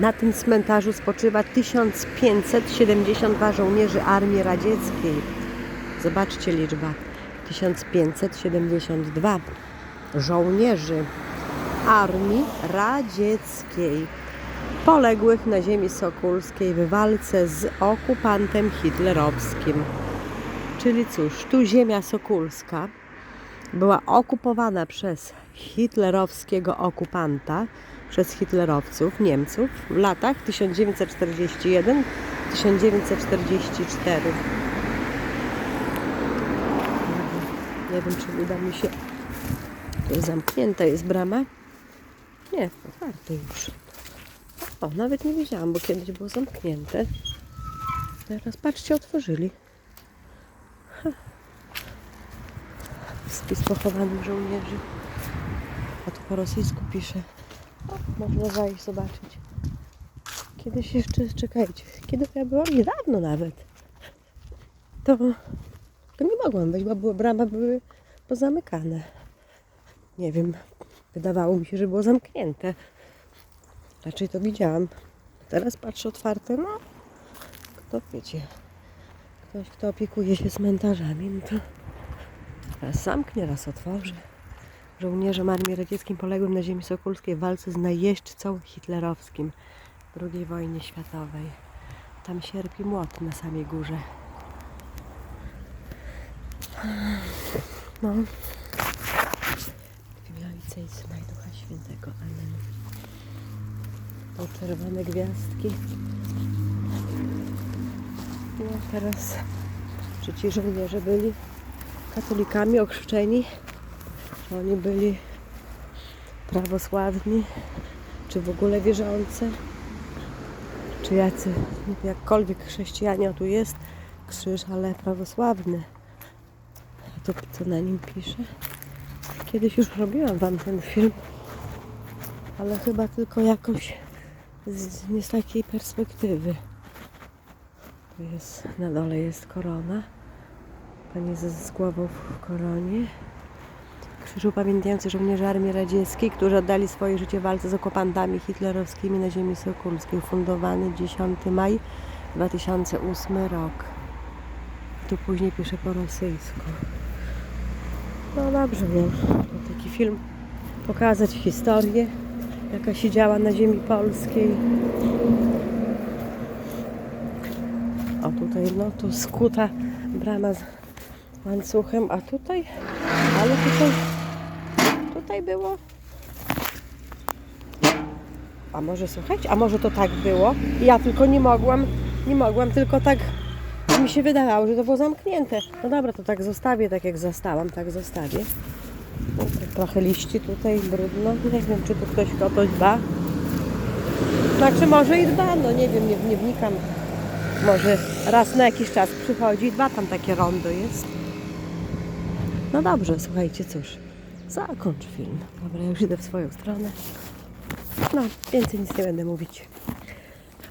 Na tym cmentarzu spoczywa 1572 żołnierzy Armii Radzieckiej. Zobaczcie liczba. 1572 żołnierzy Armii Radzieckiej poległych na ziemi sokulskiej w walce z okupantem hitlerowskim. Czyli cóż, tu ziemia sokulska była okupowana przez hitlerowskiego okupanta, przez hitlerowców, Niemców w latach 1941-1944. Nie wiem, czy uda mi się. Tu zamknięta jest brama. Nie, otwarte już. O, nawet nie wiedziałam, bo kiedyś było zamknięte. Teraz patrzcie, otworzyli. Ha. Spis pochowanych żołnierzy. A tu po rosyjsku pisze. Można zajść zobaczyć. Kiedyś jeszcze, czekajcie, kiedy to ja byłam? Niedawno nawet. To, to nie mogłam wejść, bo brama były pozamykane. Nie wiem, wydawało mi się, że było zamknięte. Raczej to widziałam. Teraz patrzę otwarte, no kto wiecie, ktoś kto opiekuje się cmentarzami, no to raz zamknie, raz otworzy. Żołnierzom Armii Radzieckiej poległym na ziemi sokulskiej w walce z najeźdźcą hitlerowskim w II wojnie światowej. Tam sierpi młot na samej górze. No. W Ojca i Ducha Świętego. Amen. To czerwone gwiazdki. No teraz, czy ci żołnierze byli katolikami ochrzczeni? Oni byli prawosławni? Czy w ogóle wierzący? Czy jacy, jakkolwiek chrześcijanie, tu jest krzyż, ale prawosławny. A to co na nim pisze? Kiedyś już robiłam Wam ten film, ale chyba tylko jakoś z, nie z takiej perspektywy. Tu jest, na dole jest korona. Pan Jezus z głową w koronie. Krzyż upamiętniający żołnierzy Armii Radzieckiej, którzy oddali swoje życie w walce z okupantami hitlerowskimi na ziemi sokulskiej. Ufundowany 10 maj 2008 rok. Tu później pisze po rosyjsku. No dobrze, no. To taki film pokazać historię, jaka się działa na ziemi polskiej. O tutaj, no tu skuta brama z łańcuchem, a tutaj, ale tutaj, tutaj było. A może słuchajcie, a może to tak było? Ja tylko nie mogłam, nie mogłam, tylko tak mi się wydawało, że to było zamknięte. No dobra, to tak zostawię, tak jak zastałam, tak zostawię. No, trochę liści tutaj, brudno. Nie wiem, czy tu ktoś o to dba. Znaczy może i dba, no nie wiem, nie, nie wnikam. Może raz na jakiś czas przychodzi i dba, tam takie rondo jest. No dobrze, słuchajcie, cóż, zakończ film. Dobra, już idę w swoją stronę. No, więcej nic nie będę mówić.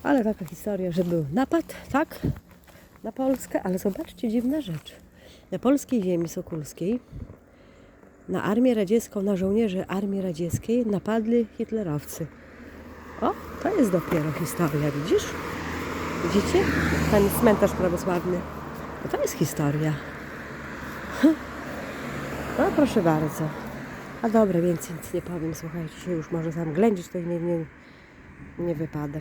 Ale taka historia, że był napad, tak? Na Polskę, ale zobaczcie, dziwna rzecz. Na polskiej ziemi sokulskiej na armię radziecką, na żołnierzy armii radzieckiej napadli hitlerowcy. O, to jest dopiero historia, widzisz? Widzicie? Ten cmentarz prawosławny. No to jest historia. No proszę bardzo. A dobra, więcej nic nie powiem. Słuchajcie, już może tam ględzić, to nie, nie, nie wypada.